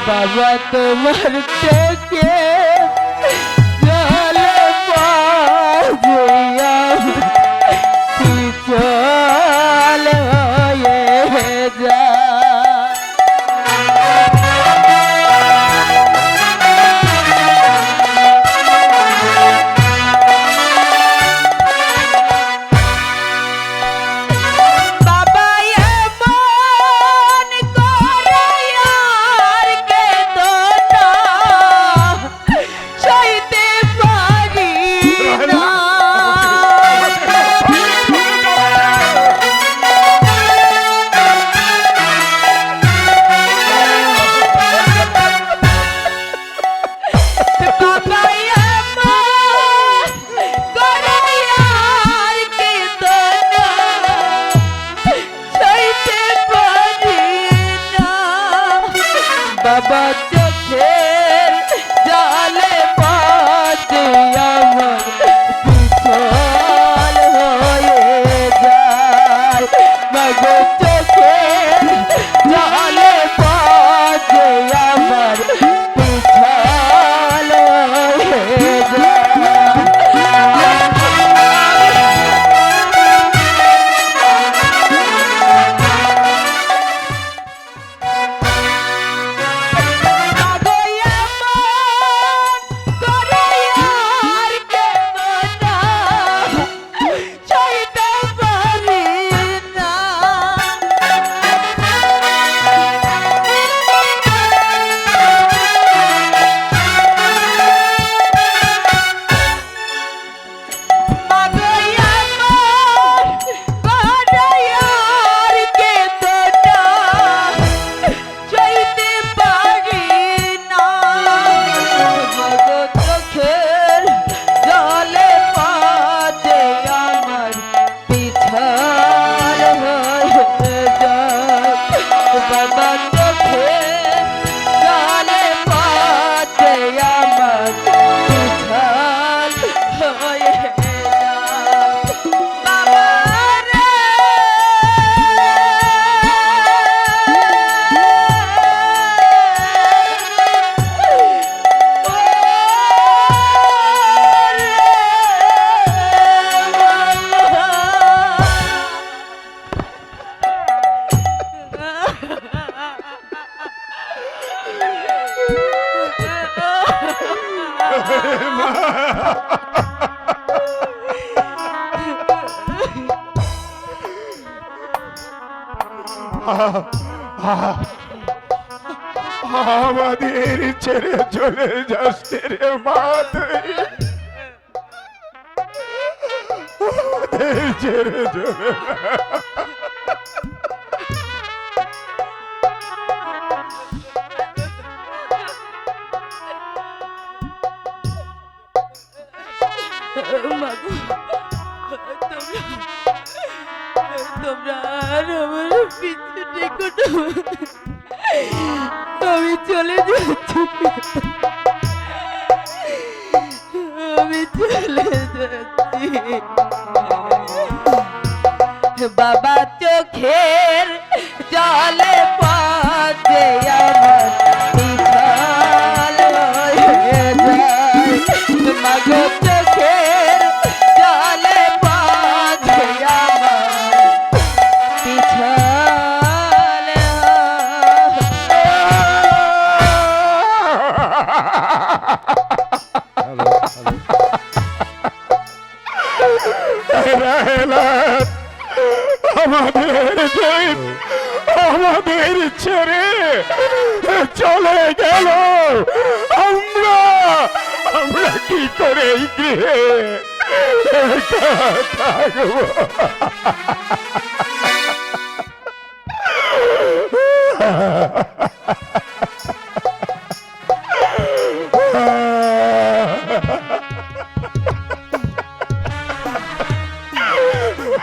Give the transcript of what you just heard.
বাবা তোমার থেকে লাগবে আমাদের ছেড়ে চলে যাস রে মা তুই। ছেড়ে চলে মাগো। তোমরা আর আমার পিছু ডেকো আমি চলে যাচ্ছি। আমি চলে যাচ্ছি। বাবা চোখে বেলাত আমাদের আমাদের ছেড়ে চলে গেল। আমরা আমরা কি করে এই গৃহে থাকব?